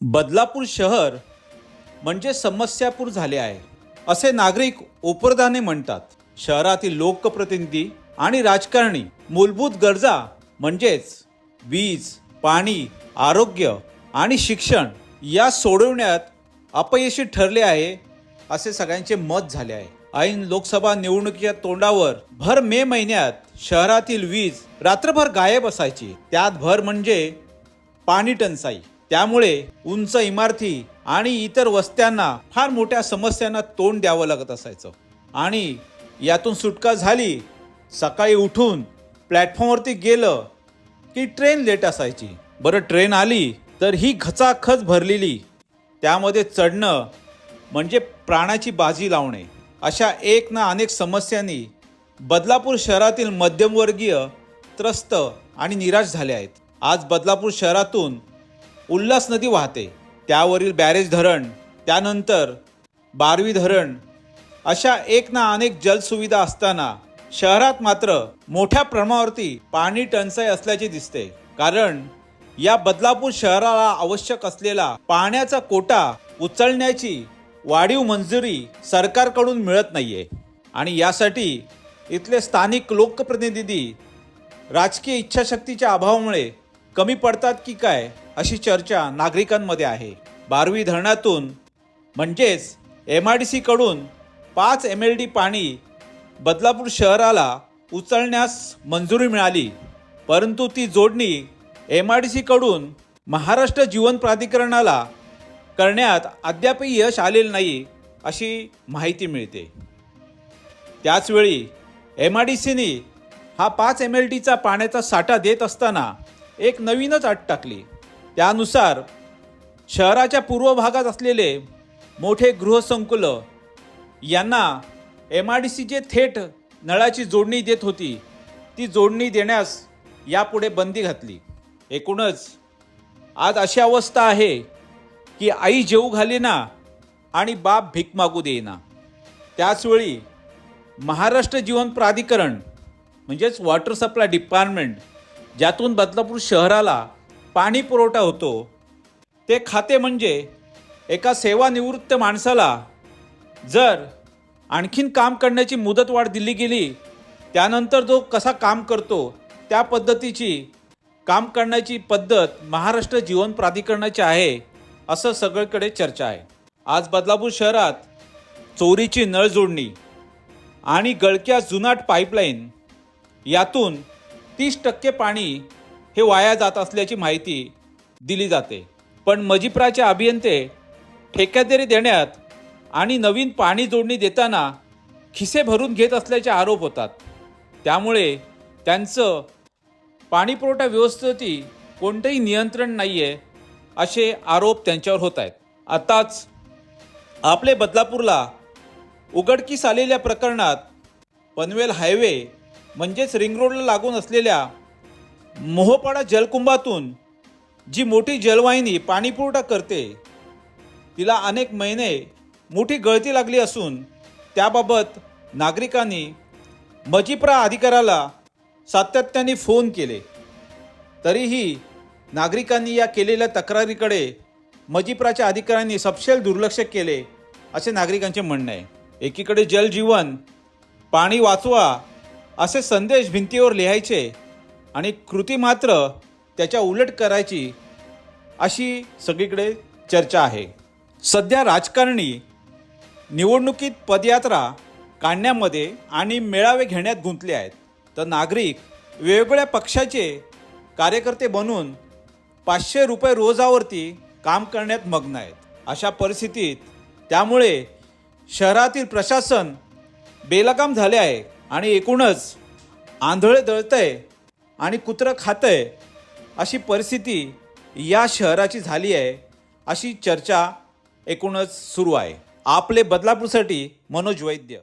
बदलापूर शहर म्हणजे समस्यापूर झाले आहे असे नागरिक उपरदाने म्हणतात. शहरातील लोकप्रतिनिधी आणि राजकारणी मूलभूत गरजा म्हणजेच वीज पाणी आरोग्य आणि शिक्षण या सोडवण्यात अपयशी ठरले आहे असे सगळ्यांचे मत झाले आहे. ऐन लोकसभा निवडणुकीच्या तोंडावर भर मे महिन्यात शहरातील वीज रात्रभर गायब असायची. त्यात भर म्हणजे पाणी टंचाई. त्यामुळे उंच इमारती आणि इतर वस्त्यांना फार मोठ्या समस्यांना तोंड द्यावं लागत असायचं. आणि यातून सुटका झाली सकाळी उठून प्लॅटफॉर्मवरती गेलं की ट्रेन लेट असायची. बरं ट्रेन आली तर ही खचाखच भरलेली. त्यामध्ये चढणं म्हणजे प्राणाची बाजी लावणे. अशा एक ना अनेक समस्यांनी बदलापूर शहरातील मध्यमवर्गीय त्रस्त आणि निराश झाले आहेत. आज बदलापूर शहरातून उल्हास नदी वाहते. त्यावरील बॅरेज धरण त्यानंतर बारवी धरण अशा एक ना अनेक जलसुविधा असताना शहरात मात्र मोठ्या प्रमाणावरती पाणी टंचाई असल्याचे दिसते. कारण या बदलापूर शहराला आवश्यक असलेला पाण्याचा कोटा उचलण्याची वाढीव मंजुरी सरकारकडून मिळत नाहीये. आणि यासाठी इथले स्थानिक लोकप्रतिनिधी राजकीय इच्छाशक्तीच्या अभावामुळे कमी पडतात की काय? अशी चर्चा नागरिकांमध्ये आहे. बारवी धरणातून म्हणजेच एम आय डी सीकडून पाच एम एल डी पाणी बदलापूर शहराला उचलण्यास मंजुरी मिळाली. परंतु ती जोडणी एम आय डी सीकडून महाराष्ट्र जीवन प्राधिकरणाला करण्यात अद्यापही यश आलेलं नाही अशी माहिती मिळते. त्याचवेळी एम आय डी सीने हा पाच एम एल डीचा पाण्याचा साठा देत असताना एक नवीनच अट टाकली. त्यानुसार शहराच्या पूर्व भागात असलेले मोठे गृहसंकुलं यांना एम आय डी सी जे थेट नळाची जोडणी देत होती. ती जोडणी देण्यास यापुढे बंदी घातली. एकूणच आज अशी अवस्था आहे की आई जेऊ घालीना आणि बाप भीक मागू देईना. त्याचवेळी महाराष्ट्र जीवन प्राधिकरण म्हणजेच वॉटर सप्लाय डिपार्टमेंट ज्यातून बदलापूर शहराला पाणी पुरवठा होतो. ते खाते म्हणजे एका सेवानिवृत्त माणसाला जर आणखीन काम करण्याची मुदतवाढ दिली गेली त्यानंतर जो कसा काम करतो त्या पद्धतीची काम करण्याची पद्धत महाराष्ट्र जीवन प्राधिकरणाची आहे असं सगळीकडे चर्चा आहे. आज बदलापूर शहरात चोरीची नळ जोडणी आणि गळक्या जुनाट पाईपलाईन यातून तीस टक्के पाणी हे वाया जात असल्याची माहिती दिली जाते. पण मजिप्राचे अभियंते ठेकेदारी देण्यात आणि नवीन पाणी जोडणी देताना खिसे भरून घेत असल्याचे आरोप होतात. त्यामुळे त्यांचं पाणीपुरवठा व्यवस्थेवरती कोणतंही नियंत्रण नाही आहे असे आरोप त्यांच्यावर होत आहेत. आताच आपले बदलापूरला उघडकीस आलेल्या प्रकरणात पनवेल हायवे म्हणजेच रिंग रोडला लागून असलेल्या मोहोपाडा जलकुंभातून जी मोठी जलवाहिनी पाणीपुरवठा करते तिला अनेक महिने मोठी गळती लागली असून त्याबाबत नागरिकांनी मजिप्रा अधिकाऱ्याला सातत्याने फोन केले. तरीही नागरिकांनी या केलेल्या तक्रारीकडे मजिप्राच्या अधिकाऱ्यांनी सपशेल दुर्लक्ष केले असे नागरिकांचे म्हणणे आहे. एकीकडे जलजीवन पाणी वाचवा असे संदेश भिंतीवर लिहायचे आणि कृती मात्र त्याच्या उलट करायची अशी सगळीकडे चर्चा आहे. सध्या राजकारणी निवडणुकीत पदयात्रा काढण्यामध्ये आणि मेळावे घेण्यात गुंतले आहेत. तर नागरिक वेगवेगळ्या पक्षाचे कार्यकर्ते बनून पाचशे रुपये रोजावरती काम करण्यात मग्न आहेत. अशा परिस्थितीत त्यामुळे शहरातील प्रशासन बेलगाम झाले आहे आणि एकूणच आंधळे दळतंय आणि कुत्रं खातंय अशी परिस्थिती या शहराची झाली आहे अशी चर्चा एकूणच सुरू आहे. आपले बदलापूरसाठी मनोज वैद्य.